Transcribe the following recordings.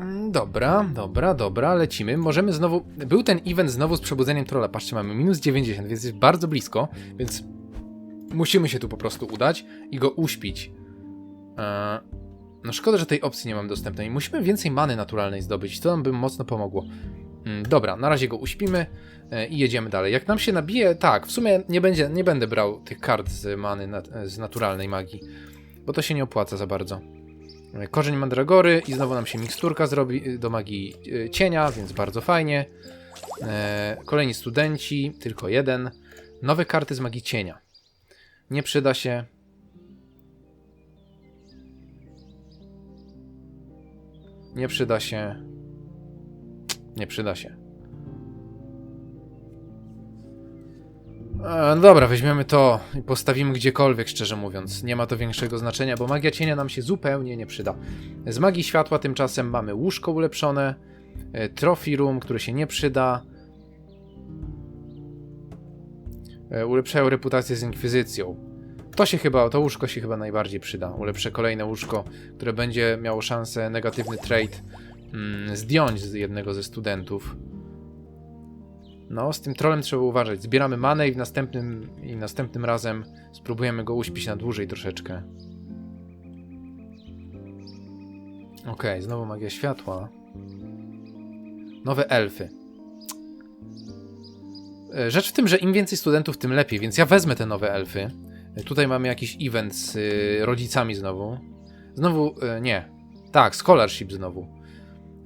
Mm, Dobra, dobra, dobra, lecimy. Możemy znowu. Był ten event znowu z przebudzeniem trolla. Patrzcie, mamy minus 90, więc jest bardzo blisko, więc musimy się tu po prostu udać i go uśpić. Eee, no szkoda, że tej opcji nie mam dostępnej. Musimy więcej many naturalnej zdobyć, to nam by mocno pomogło. Mm, Dobra, na razie go uśpimy e, i jedziemy dalej. Jak nam się nabije, tak, w sumie nie, będzie, nie będę brał tych kart z many, z naturalnej magii, bo to się nie opłaca za bardzo. Korzeń mandragory i znowu nam się miksturka zrobi y, do magii y, cienia, więc bardzo fajnie. E, Kolejni studenci, tylko jeden. Nowe karty z magii cienia. Nie przyda się. Nie przyda się. Nie przyda się. E, dobra, weźmiemy to i postawimy gdziekolwiek, szczerze mówiąc. Nie ma to większego znaczenia, bo magia cienia nam się zupełnie nie przyda. Z magii światła tymczasem mamy łóżko ulepszone, e, trophy room, który się nie przyda. E, Ulepszają reputację z inkwizycją. To się chyba, to łóżko się chyba najbardziej przyda. Ulepszę kolejne łóżko, które będzie miało szansę negatywny trade mm, zdjąć z jednego ze studentów. No, z tym trolem trzeba uważać. Zbieramy manę i w następnym, i następnym razem spróbujemy go uśpić na dłużej troszeczkę. Okej, znowu magia światła. Nowe elfy. E, Rzecz w tym, że im więcej studentów, tym lepiej, więc ja wezmę te nowe elfy. E, Tutaj mamy jakiś event z y, rodzicami znowu. Znowu, e, nie. Tak, scholarship znowu.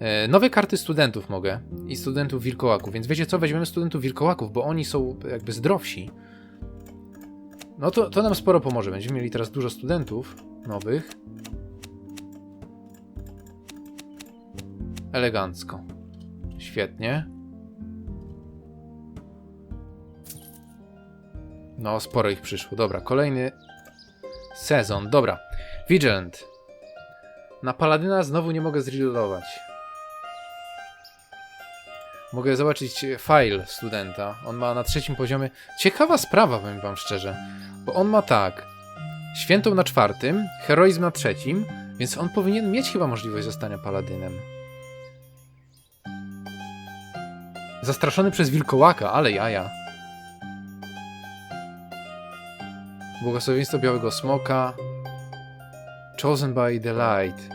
E, Nowe karty studentów mogę i studentów wilkołaków, więc wiecie co, weźmiemy studentów wilkołaków, bo oni są jakby zdrowsi. No to, to nam sporo pomoże. Będziemy mieli teraz dużo studentów nowych. Elegancko. Świetnie. No, sporo ich przyszło. Dobra, kolejny sezon. Dobra. Vigilant. Na Paladyna znowu nie mogę zreloadować. Mogę zobaczyć file studenta. On ma na trzecim poziomie. Ciekawa sprawa, powiem wam szczerze. Bo on ma tak. Świętą na czwartym, heroizm na trzecim, więc on powinien mieć chyba możliwość zostania paladynem. Zastraszony przez wilkołaka, ale jaja. Błogosławieństwo białego smoka. Chosen by the light.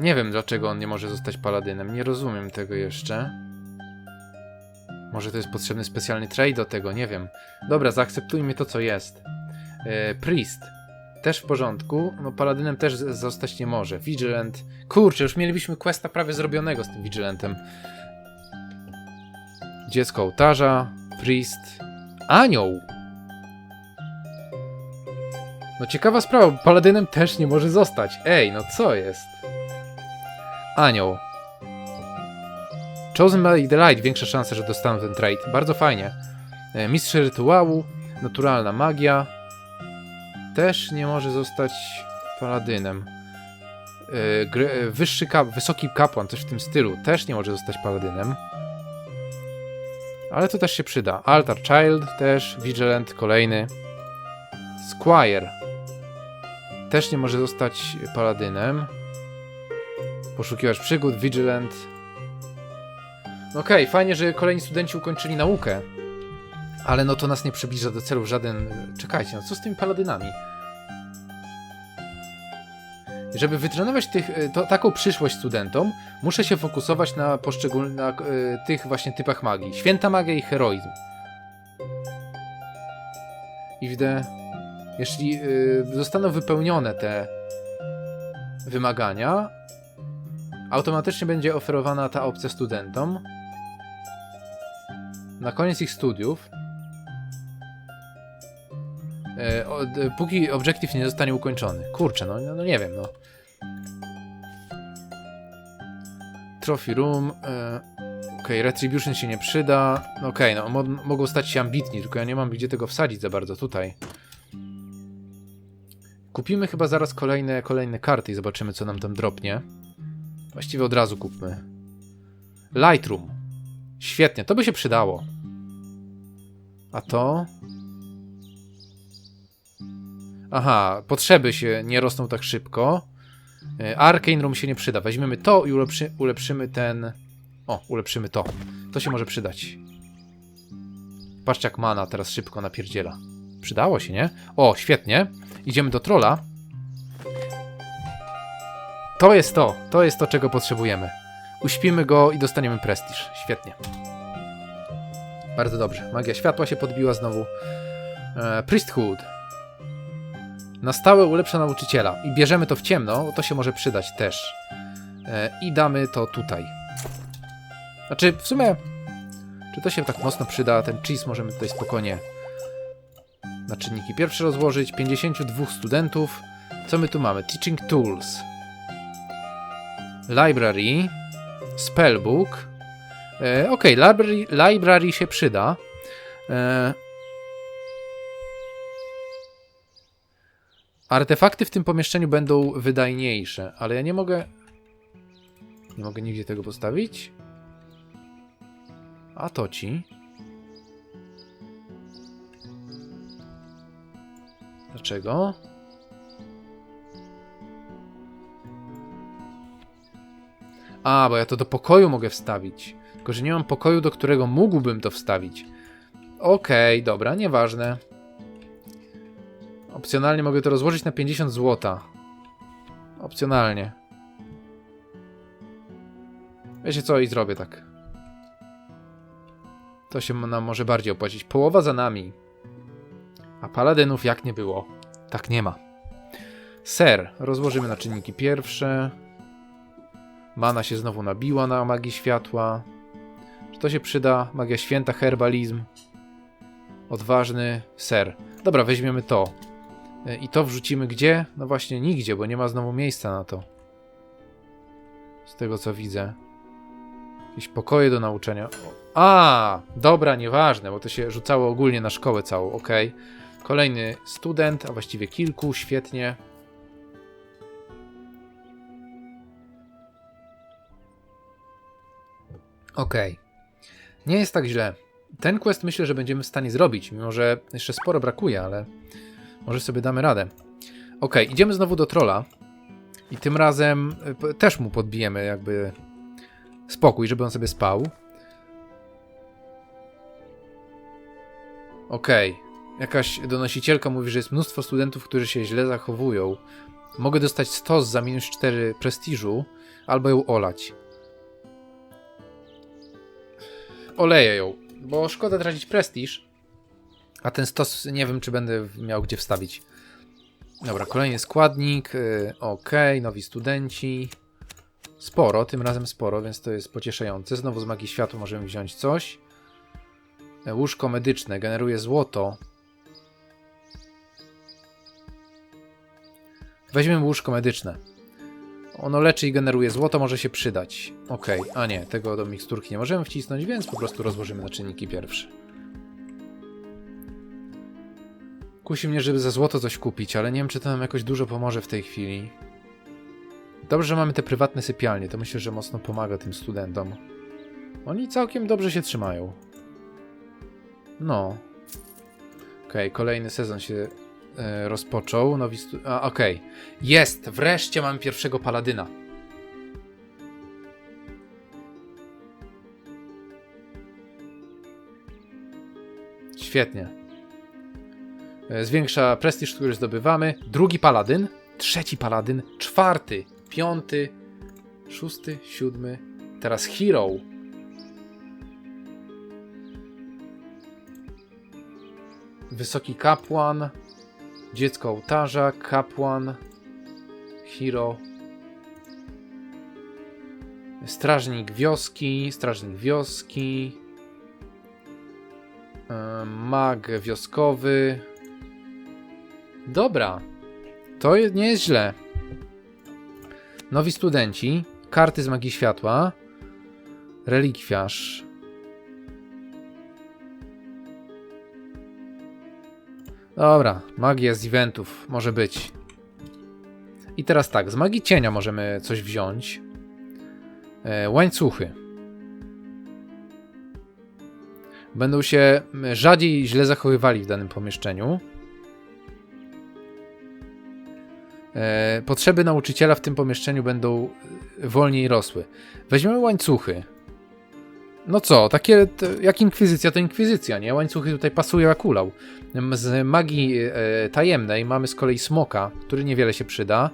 Nie wiem dlaczego on nie może zostać paladynem. Nie rozumiem tego jeszcze. Może to jest potrzebny specjalny trade do tego, nie wiem. Dobra, zaakceptujmy to co jest. E, priest. Też w porządku. No paladynem też zostać nie może. Vigilant. Kurczę, już mielibyśmy questa prawie zrobionego z tym Vigilantem. Dziecko ołtarza. Priest. Anioł. No ciekawa sprawa, paladynem też nie może zostać. Ej, no co jest? Anioł. Chosen by the Light, większa szansa, że dostaną ten trade. Bardzo fajnie. E, Mistrz rytuału, naturalna magia. Też nie może zostać paladynem. E, e, Wyższy kap, wysoki kapłan, coś w tym stylu, też nie może zostać paladynem. Ale to też się przyda. Altar Child też, Vigilant kolejny. Squire też nie może zostać paladynem. Poszukiwacz przygód, Vigilant. Okej, fajnie, że kolejni studenci ukończyli naukę. Ale no to nas nie przybliża do celu w żaden... Czekajcie, no co z tymi paladynami? Żeby wytrenować tych, y, to, taką przyszłość studentom, muszę się fokusować na poszczególnych y, tych właśnie typach magii. Święta magia i heroizm. I widzę, jeśli y, zostaną wypełnione te wymagania, automatycznie będzie oferowana ta opcja studentom. Na koniec ich studiów, e, póki objective nie zostanie ukończony. Kurczę, no, no, no nie wiem, no. Trophy room. E, Okej, retribution się nie przyda. No Okej, no mo mogą stać się ambitni, tylko ja nie mam gdzie tego wsadzić za bardzo tutaj. Kupimy chyba zaraz kolejne, kolejne karty i zobaczymy, co nam tam dropnie. Właściwie od razu kupmy. Lightroom. Świetnie, to by się przydało. A to? Aha, potrzeby się nie rosną tak szybko. E, Arcane Room się nie przyda. Weźmiemy to i ulepszy, ulepszymy ten... O, ulepszymy to. To się może przydać. Patrzcie jak mana teraz szybko napierdziela. Przydało się, nie? O, świetnie. Idziemy do trolla. To jest to. To jest to, czego potrzebujemy. Uśpimy go i dostaniemy prestiż. Świetnie. Bardzo dobrze. Magia światła się podbiła znowu. E, priesthood. Na stałe ulepsza nauczyciela. I bierzemy to w ciemno, to się może przydać też. E, I damy to tutaj. Znaczy, w sumie, czy to się tak mocno przyda? Ten cheese możemy tutaj spokojnie na czynniki pierwsze rozłożyć. 52 studentów. Co my tu mamy? Teaching Tools. Library. Spellbook. E, ok, library, library się przyda. E, artefakty w tym pomieszczeniu będą wydajniejsze, ale ja nie mogę... Nie mogę nigdzie tego postawić. A to ci. Dlaczego? A, bo ja to do pokoju mogę wstawić. Tylko, że nie mam pokoju, do którego mógłbym to wstawić. Okej, okay, dobra, nieważne. Opcjonalnie mogę to rozłożyć na 50 zł. Opcjonalnie. Wiecie co, i zrobię tak. To się nam może bardziej opłacić. Połowa za nami. A paladynów jak nie było, tak nie ma. Ser. Rozłożymy na czynniki pierwsze. Mana się znowu nabiła na magii światła. Czy to się przyda? Magia święta, herbalizm. Odważny ser. Dobra, weźmiemy to. E, I to wrzucimy gdzie? No właśnie nigdzie, bo nie ma znowu miejsca na to. Z tego co widzę. Jakieś pokoje do nauczania. A, dobra, nieważne, bo to się rzucało ogólnie na szkołę całą, ok. Kolejny student, a właściwie kilku, świetnie. Ok. Nie jest tak źle. Ten quest myślę, że będziemy w stanie zrobić, mimo że jeszcze sporo brakuje, ale może sobie damy radę. Ok, idziemy znowu do trolla. I tym razem e, też mu podbijemy jakby spokój, żeby on sobie spał. Okej. Okay. Jakaś donosicielka mówi, że jest mnóstwo studentów, którzy się źle zachowują. Mogę dostać stos za minus 4 prestiżu, albo ją olać. Oleję ją, bo szkoda tracić prestiż. A ten stos nie wiem, czy będę miał gdzie wstawić. Dobra, kolejny składnik. Yy, ok, nowi studenci. Sporo, tym razem sporo, więc to jest pocieszające. Znowu z magii światła możemy wziąć coś. E, łóżko medyczne generuje złoto. Weźmiemy łóżko medyczne. Ono leczy i generuje złoto, może się przydać. Ok, a nie, tego do miksturki nie możemy wcisnąć, więc po prostu rozłożymy na czynniki pierwsze. Kusi mnie, żeby za złoto coś kupić, ale nie wiem, czy to nam jakoś dużo pomoże w tej chwili. Dobrze, że mamy te prywatne sypialnie, to myślę, że mocno pomaga tym studentom. Oni całkiem dobrze się trzymają. No. Okej, okay, kolejny sezon się e, rozpoczął. Nowi stu... Okej. Okay. Jest! Wreszcie mamy pierwszego paladyna. Świetnie. E, zwiększa prestiż, który zdobywamy. Drugi paladyn. Trzeci paladyn. Czwarty. Piąty. Szósty. Siódmy. Teraz hero. Wysoki kapłan, dziecko ołtarza, kapłan, hero, strażnik wioski, strażnik wioski, e, mag wioskowy. Dobra, to nie jest źle. Nowi studenci, karty z magii światła, relikwiarz, Dobra, magia z eventów może być. I teraz tak, z magii cienia możemy coś wziąć. E, łańcuchy. Będą się rzadziej źle zachowywali w danym pomieszczeniu. E, potrzeby nauczyciela w tym pomieszczeniu będą e, wolniej rosły. Weźmiemy łańcuchy. No co, takie jak inkwizycja, to inkwizycja, nie? Łańcuchy tutaj pasują jak ulał. Z magii e, tajemnej mamy z kolei smoka, który niewiele się przyda.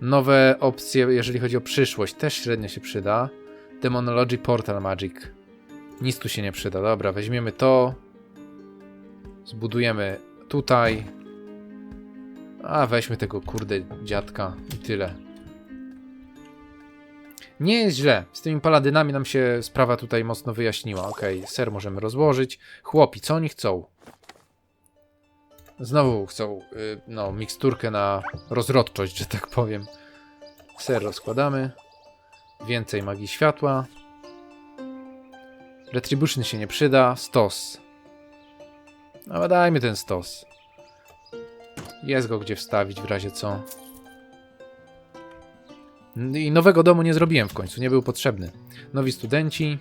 Nowe opcje, jeżeli chodzi o przyszłość, też średnio się przyda. Demonology Portal Magic. Nic tu się nie przyda. Dobra, weźmiemy to. Zbudujemy tutaj. A weźmy tego kurde dziadka i tyle. Nie jest źle. Z tymi paladynami nam się sprawa tutaj mocno wyjaśniła. Okej, ser możemy rozłożyć. Chłopi, co oni chcą? Znowu chcą, y, no, miksturkę na rozrodczość, że tak powiem. Ser rozkładamy. Więcej magii światła. Retribution się nie przyda. Stos. No dajmy ten stos. Jest go gdzie wstawić w razie co. I nowego domu nie zrobiłem w końcu, nie był potrzebny. Nowi studenci.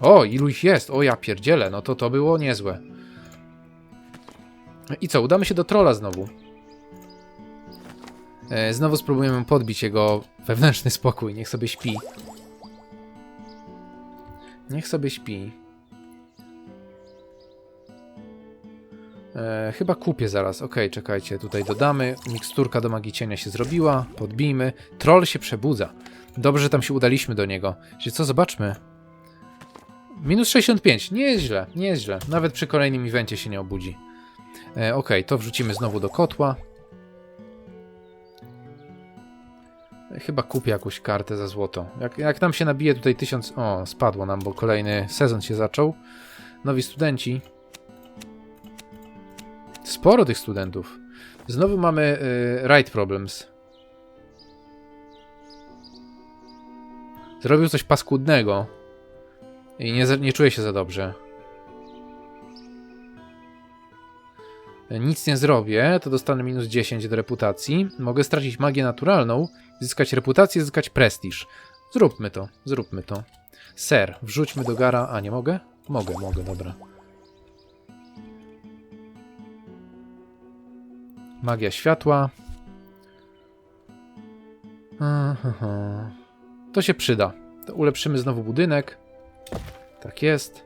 O, ilu ich jest? O, ja pierdzielę, no to to było niezłe. I co, udamy się do trola znowu. E, Znowu spróbujemy podbić jego wewnętrzny spokój. Niech sobie śpi. Niech sobie śpi. E, chyba kupię zaraz. Ok, czekajcie, tutaj dodamy. Miksturka do magii cienia się zrobiła. Podbijmy. Troll się przebudza. Dobrze, że tam się udaliśmy do niego. Wiecie co, zobaczmy. Minus 65. Nie jest nie jest. Nawet przy kolejnym evencie się nie obudzi. E, ok, to wrzucimy znowu do kotła. Chyba kupię jakąś kartę za złoto. Jak, jak nam się nabije tutaj tysiąc... O, spadło nam, bo kolejny sezon się zaczął. Nowi studenci. Sporo tych studentów. Znowu mamy y, right problems. Zrobił coś paskudnego. I nie, nie czuję się za dobrze. Nic nie zrobię, to dostanę minus 10 do reputacji. Mogę stracić magię naturalną, zyskać reputację, zyskać prestiż. Zróbmy to, zróbmy to. Ser, wrzućmy do gara. A nie mogę? Mogę, mogę, dobra. Magia światła. To się przyda. To ulepszymy znowu budynek. Tak jest.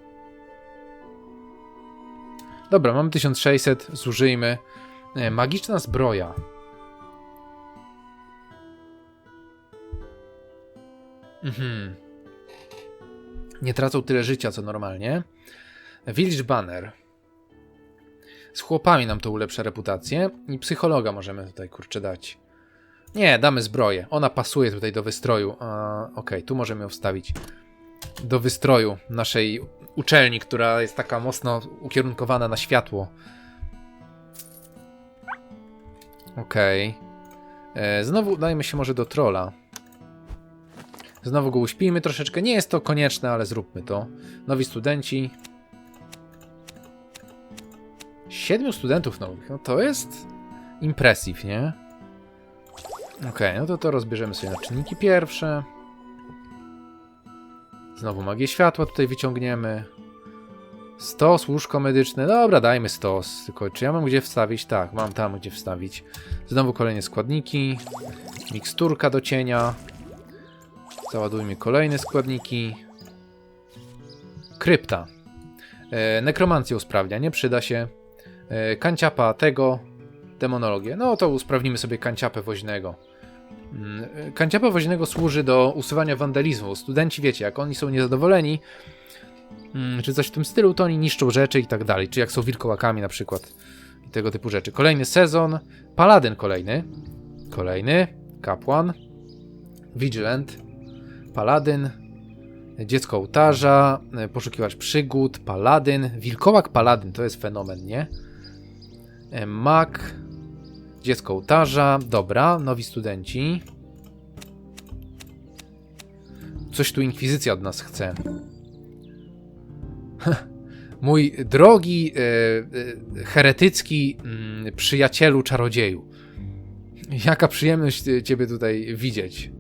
Dobra, mamy 1600, zużyjmy. E, Magiczna zbroja. Mhm. Nie tracą tyle życia, co normalnie. Village Banner. Z chłopami nam to ulepsza reputację. I psychologa możemy tutaj, kurczę, dać. Nie, damy zbroję. Ona pasuje tutaj do wystroju. A, Okej, tu możemy ją wstawić. Do wystroju naszej uczelni, która jest taka mocno ukierunkowana na światło. Okej. E, Znowu dajmy się może do trolla. Znowu go uśpijmy troszeczkę. Nie jest to konieczne, ale zróbmy to. Nowi studenci. Siedmiu studentów nowych. No to jest impressive, nie? Okej, no to to rozbierzemy sobie na czynniki pierwsze. Znowu magię światła tutaj wyciągniemy. Stos, łóżko medyczne. Dobra, dajmy stos. Tylko czy ja mam gdzie wstawić? Tak, mam tam gdzie wstawić. Znowu kolejne składniki. Miksturka do cienia. Załadujmy kolejne składniki. Krypta. E, nekromancję usprawnia, nie przyda się. E, kanciapa tego. Demonologię. No to usprawnimy sobie kanciapę woźnego. Mm, e, Kanciapa woźnego służy do usuwania wandalizmu. Studenci, wiecie, jak oni są niezadowoleni, mm, czy coś w tym stylu, to oni niszczą rzeczy i tak dalej. Czy jak są wilkołakami na przykład. I tego typu rzeczy. Kolejny sezon. Paladyn kolejny. Kolejny. Kapłan. Vigilant. Paladyn. Dziecko ołtarza. e, Poszukiwacz przygód. Paladyn. Wilkołak paladyn. To jest fenomen, nie? E, Mak. Dziecko ołtarza. Dobra. Nowi studenci. Coś tu inkwizycja od nas chce. Mój drogi, e, e, heretycki mm, przyjacielu czarodzieju. Jaka przyjemność Ciebie tutaj widzieć.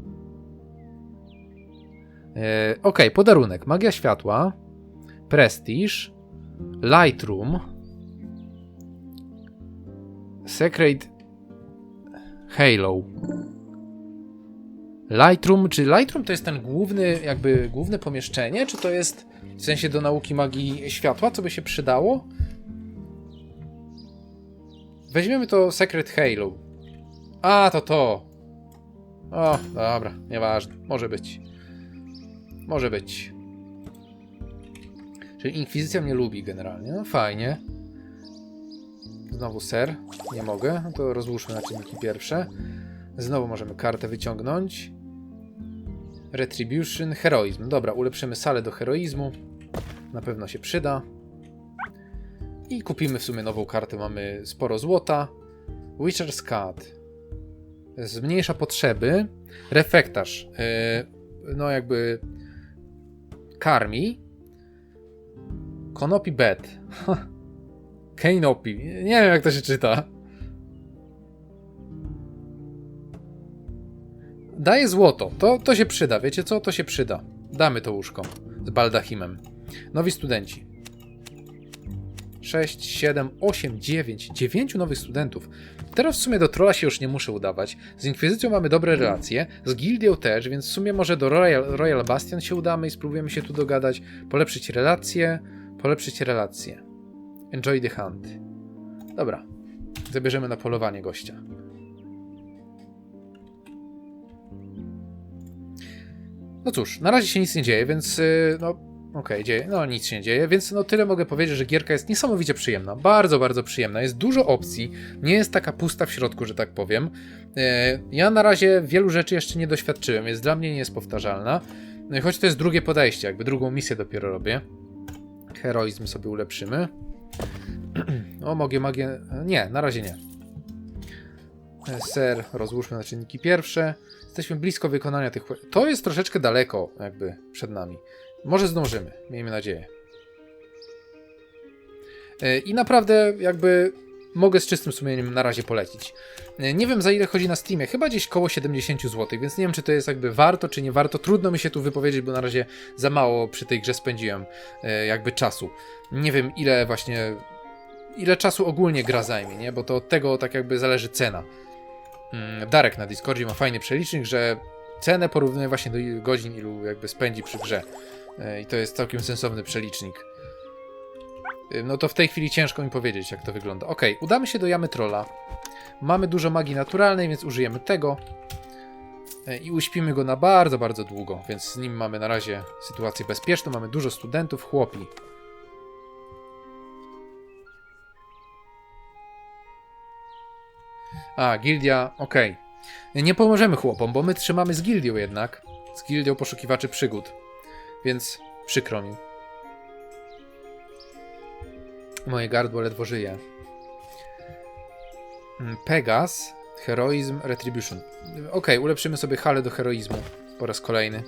Okej, podarunek. Magia światła. Prestiż. Lightroom. Secret Halo. Lightroom, czy Lightroom to jest ten główny, jakby główne pomieszczenie, czy to jest w sensie do nauki magii światła, co by się przydało? Weźmiemy to Secret Halo. A, to to. O, dobra, nieważne. Może być. Może być. Czyli Inkwizycja mnie lubi generalnie. No fajnie. Znowu ser. Nie mogę. No to rozłóżmy na czynniki pierwsze. Znowu możemy kartę wyciągnąć. Retribution, heroizm. Dobra, ulepszymy salę do heroizmu. Na pewno się przyda. I kupimy w sumie nową kartę. Mamy sporo złota. Witcher's Cut. Zmniejsza potrzeby. Refektarz. Yy, no jakby karmi. Konopi bed. Kainopi. Nie wiem jak to się czyta. Daje złoto. To, to się przyda. Wiecie co? To się przyda. Damy to łóżko. Z baldachimem. Nowi studenci. 6, 7, 8, 9. 9 nowych studentów. Teraz w sumie do trolla się już nie muszę udawać. Z Inkwizycją mamy dobre relacje, z Gildią też, więc w sumie może do Royal, Royal Bastion się udamy i spróbujemy się tu dogadać, polepszyć relacje, polepszyć relacje. Enjoy the hunt. Dobra. Zabierzemy na polowanie gościa. No cóż, na razie się nic nie dzieje, więc yy, no Okej, dzieje. No nic się nie dzieje, więc no tyle mogę powiedzieć, że gierka jest niesamowicie przyjemna. Bardzo, bardzo przyjemna. Jest dużo opcji, nie jest taka pusta w środku, że tak powiem. E, Ja na razie wielu rzeczy jeszcze nie doświadczyłem, więc dla mnie nie jest powtarzalna. E, Choć to jest drugie podejście, jakby drugą misję dopiero robię. Heroizm sobie ulepszymy. O, mogę magię... Nie, na razie nie. Ser, rozłóżmy na czynniki pierwsze. Jesteśmy blisko wykonania tych... To jest troszeczkę daleko, jakby, przed nami. Może zdążymy, miejmy nadzieję. E, I naprawdę jakby mogę z czystym sumieniem na razie polecić. E, Nie wiem za ile chodzi na Steamie, chyba gdzieś koło 70 zł, więc nie wiem czy to jest jakby warto, czy nie warto. Trudno mi się tu wypowiedzieć, bo na razie za mało przy tej grze spędziłem e, jakby czasu. Nie wiem ile właśnie, ile czasu ogólnie gra zajmie, nie? Bo to od tego tak jakby zależy cena. Mm, Darek na Discordzie ma fajny przelicznik, że cenę porównuje właśnie do godzin, ilu jakby spędzi przy grze. E, I to jest całkiem sensowny przelicznik. E, No to w tej chwili ciężko mi powiedzieć, jak to wygląda. Ok, udamy się do jamy trolla. Mamy dużo magii naturalnej, więc użyjemy tego. E, I uśpimy go na bardzo, bardzo długo, więc z nim mamy na razie sytuację bezpieczną. Mamy dużo studentów, chłopi. A, gildia, okej. Nie pomożemy chłopom, bo my trzymamy z gildią jednak. Z gildią poszukiwaczy przygód. Więc przykro mi. Moje gardło ledwo żyje. Mm, Pegas, heroizm, retribution. Okej, ulepszymy sobie halę do heroizmu po raz kolejny.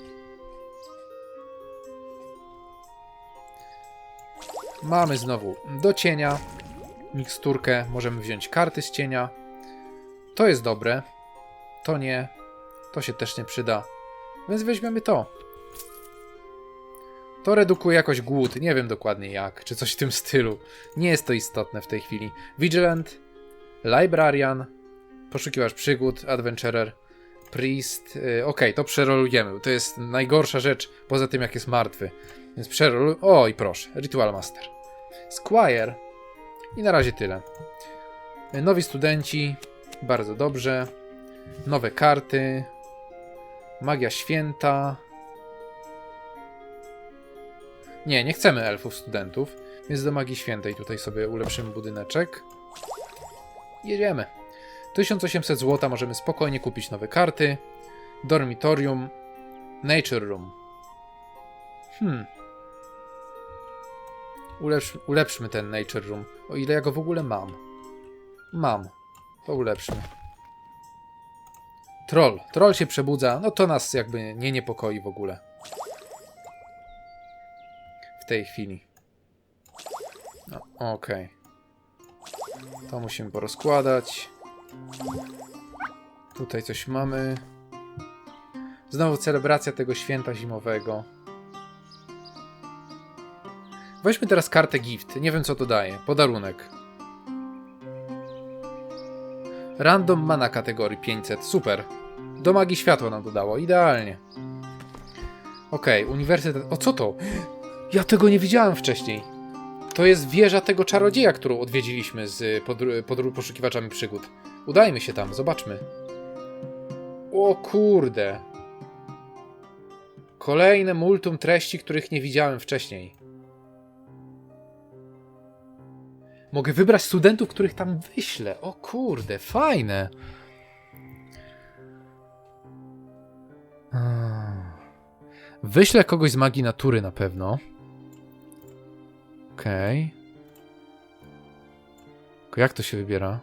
Mamy znowu do cienia miksturkę. Możemy wziąć karty z cienia. To jest dobre. To nie. To się też nie przyda. Więc weźmiemy to. To redukuje jakoś głód, nie wiem dokładnie jak, czy coś w tym stylu. Nie jest to istotne w tej chwili. Vigilant, Librarian, Poszukiwacz przygód, Adventurer, Priest. Yy, Okej, to przerolujemy. To jest najgorsza rzecz, poza tym jak jest martwy. Więc przeroluj. O i proszę, Ritual Master. Squire. I na razie tyle. Yy, Nowi studenci, bardzo dobrze. Nowe karty. Magia święta. Nie, nie chcemy elfów studentów, więc do magii świętej tutaj sobie ulepszymy budyneczek. Jedziemy. 1800 zł możemy spokojnie kupić nowe karty. Dormitorium. Nature Room. Hmm. Ulepsz, ulepszmy ten Nature Room, o ile ja go w ogóle mam. Mam. To ulepszmy. Troll. Troll się przebudza, no to nas jakby nie niepokoi w ogóle. W tej chwili. No, okej. To musimy porozkładać. Tutaj coś mamy. Znowu celebracja tego święta zimowego. Weźmy teraz kartę gift. Nie wiem co to daje. Podarunek. Random mana kategorii 500, super. Do magii światła nam dodało, idealnie. Okej, uniwersytet. O co to? Ja tego nie widziałem wcześniej. To jest wieża tego czarodzieja, którą odwiedziliśmy z poszukiwaczami przygód. Udajmy się tam, zobaczmy. O kurde. Kolejne multum treści, których nie widziałem wcześniej. Mogę wybrać studentów, których tam wyślę. O kurde, fajne. Hmm. Wyślę kogoś z magii natury na pewno. Okej. Tylko Jak to się wybiera?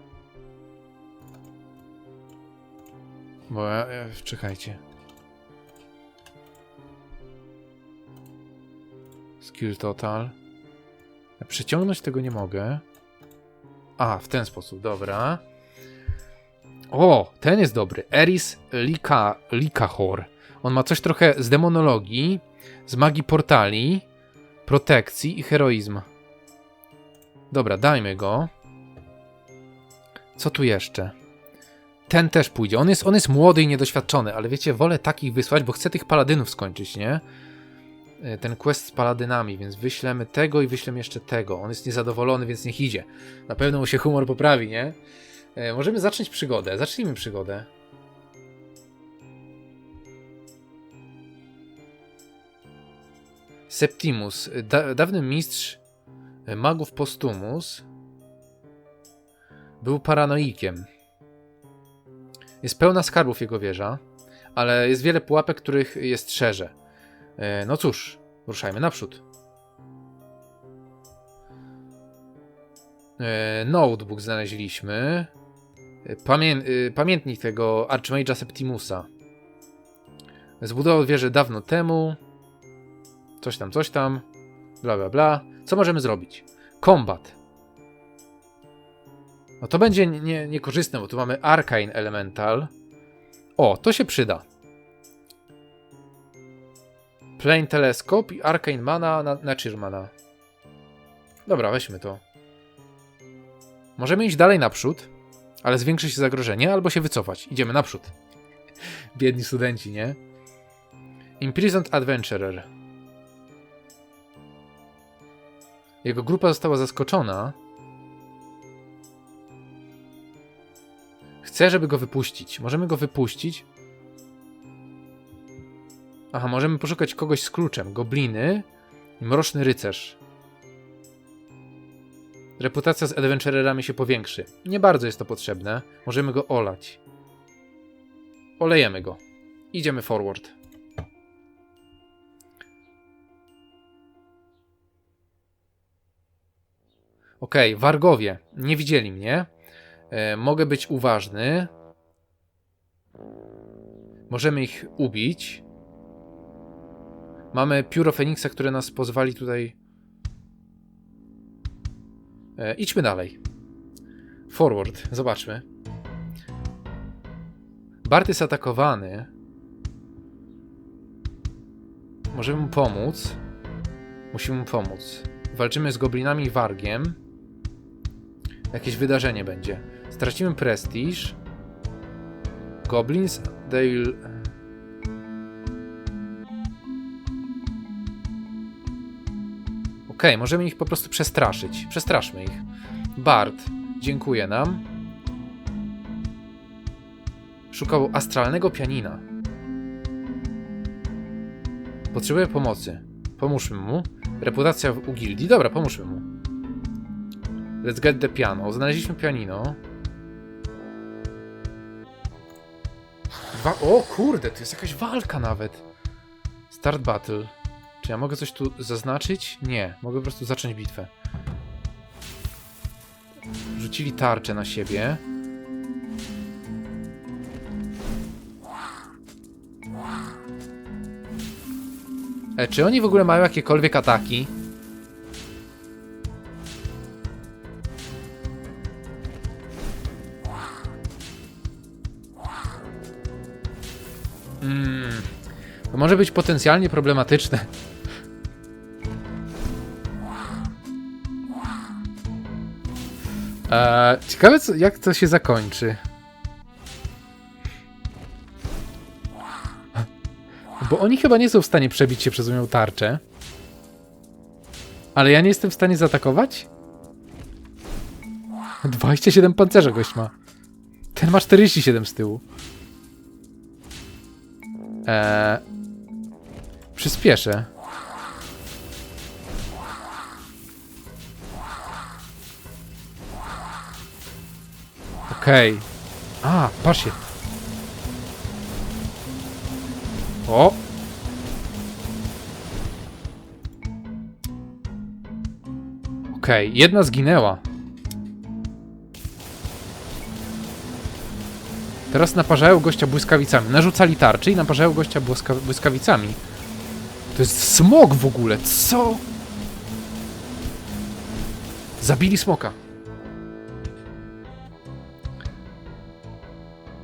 Bo ja, ja, czekajcie. Skill total. Przeciągnąć tego nie mogę. A, w ten sposób, dobra. O, ten jest dobry. Eris Lika, Likahor. On ma coś trochę z demonologii, z magii portali, protekcji i heroizm. Dobra, dajmy go. Co tu jeszcze? Ten też pójdzie. On jest, on jest młody i niedoświadczony, ale wiecie, wolę takich wysłać, bo chcę tych paladynów skończyć, nie? E, Ten quest z paladynami, więc wyślemy tego i wyślemy jeszcze tego. On jest niezadowolony, więc niech idzie. Na pewno mu się humor poprawi, nie? E, możemy zacząć przygodę. Zacznijmy przygodę. Septimus, da, dawny mistrz e, magów Postumus, był paranoikiem. Jest pełna skarbów jego wieża, ale jest wiele pułapek, których je strzeże. E, No cóż, ruszajmy naprzód. E, Notebook znaleźliśmy. Pamię pamiętnik tego Archmage'a Septimusa. Zbudował wieżę dawno temu. Coś tam, coś tam. Bla, bla, bla. Co możemy zrobić? Kombat. No to będzie nie- nie, niekorzystne, bo tu mamy Arcane Elemental. O, to się przyda. Plane Telescope i Arcane Mana na Mana. Dobra, weźmy to. Możemy iść dalej naprzód, ale zwiększy się zagrożenie, albo się wycofać. Idziemy naprzód. Biedni studenci, nie? Imprisoned Adventurer. Jego grupa została zaskoczona. Chcę, żeby go wypuścić. Możemy go wypuścić. Aha, możemy poszukać kogoś z kluczem. Gobliny i mroczny rycerz. Reputacja z adventurerami się powiększy. Nie bardzo jest to potrzebne. Możemy go olać. Olejemy go. Idziemy forward. Okej, wargowie. Nie widzieli mnie. E, mogę być uważny. Możemy ich ubić. Mamy pióro Feniksa, które nas pozwali tutaj. E, idźmy dalej. Forward, zobaczmy. Bart jest atakowany. Możemy mu pomóc. Musimy mu pomóc. Walczymy z goblinami i wargiem. Jakieś wydarzenie będzie. Stracimy prestiż. Goblins, they'll... Okej, możemy ich po prostu przestraszyć. Przestraszmy ich. Bart, dziękuję nam. Szukał astralnego pianina. Potrzebuje pomocy. Pomóżmy mu. Reputacja w- u. Dobra, pomóżmy mu. Let's get the piano. Znaleźliśmy pianino. O kurde, to jest jakaś walka nawet. Start battle. Czy ja mogę coś tu zaznaczyć? Nie. Mogę po prostu zacząć bitwę. Rzucili tarczę na siebie. E, czy oni w ogóle mają jakiekolwiek ataki? może być potencjalnie problematyczne. Eee, ciekawe, co, jak to się zakończy. Bo oni chyba nie są w stanie przebić się przez moją tarczę. Ale ja nie jestem w stanie zaatakować? 27 pancerza gość ma. Ten ma 47 z tyłu. Eee, przyspieszę. Okej. A, patrzcie. O! Okej, jedna zginęła. Teraz naparzają gościa błyskawicami. Narzucali tarczy i naparzają gościa błyska błyskawicami. To jest smok w ogóle. Co? Zabili smoka.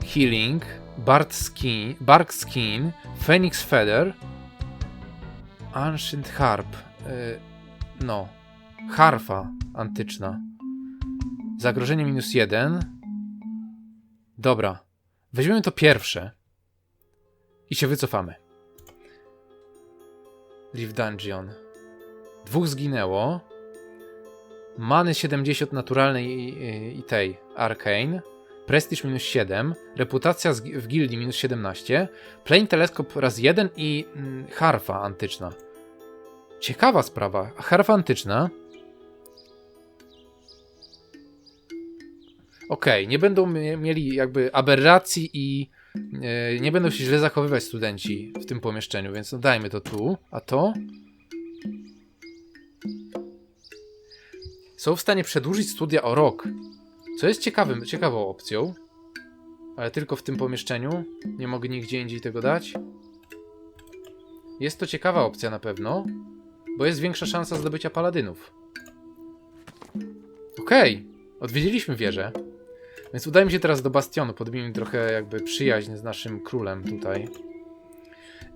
Healing, Bard Skin, Bark Skin, Phoenix Feather, Ancient Harp. y, no. Harfa antyczna. Zagrożenie minus jeden. Dobra. Weźmiemy to pierwsze. I się wycofamy. Leave Dungeon. Dwóch zginęło. Many 70 naturalnej i, i, tej. Arcane. Prestige minus 7. Reputacja w gildii minus 17. Plane Teleskop raz 1 i mm, harfa antyczna. Ciekawa sprawa. Harfa antyczna. Okej, nie będą mie- mieli jakby aberracji i nie będą się źle zachowywać studenci w tym pomieszczeniu, więc no dajmy to tu. A to? Są w stanie przedłużyć studia o rok, co jest ciekawym, ciekawą opcją, ale tylko w tym pomieszczeniu. Nie mogę nigdzie indziej tego dać. Jest to ciekawa opcja na pewno, bo jest większa szansa zdobycia paladynów. Okej, odwiedziliśmy wieżę. Więc udajmy się teraz do Bastionu, podbijmy trochę jakby przyjaźń z naszym królem tutaj.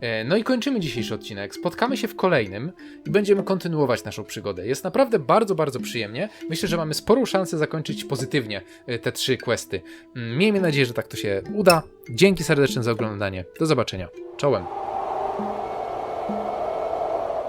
E, No i kończymy dzisiejszy odcinek. Spotkamy się w kolejnym i będziemy kontynuować naszą przygodę. Jest naprawdę bardzo, bardzo przyjemnie. Myślę, że mamy sporą szansę zakończyć pozytywnie e, te trzy questy. Mm, Miejmy nadzieję, że tak to się uda. Dzięki serdeczne za oglądanie. Do zobaczenia. Czołem.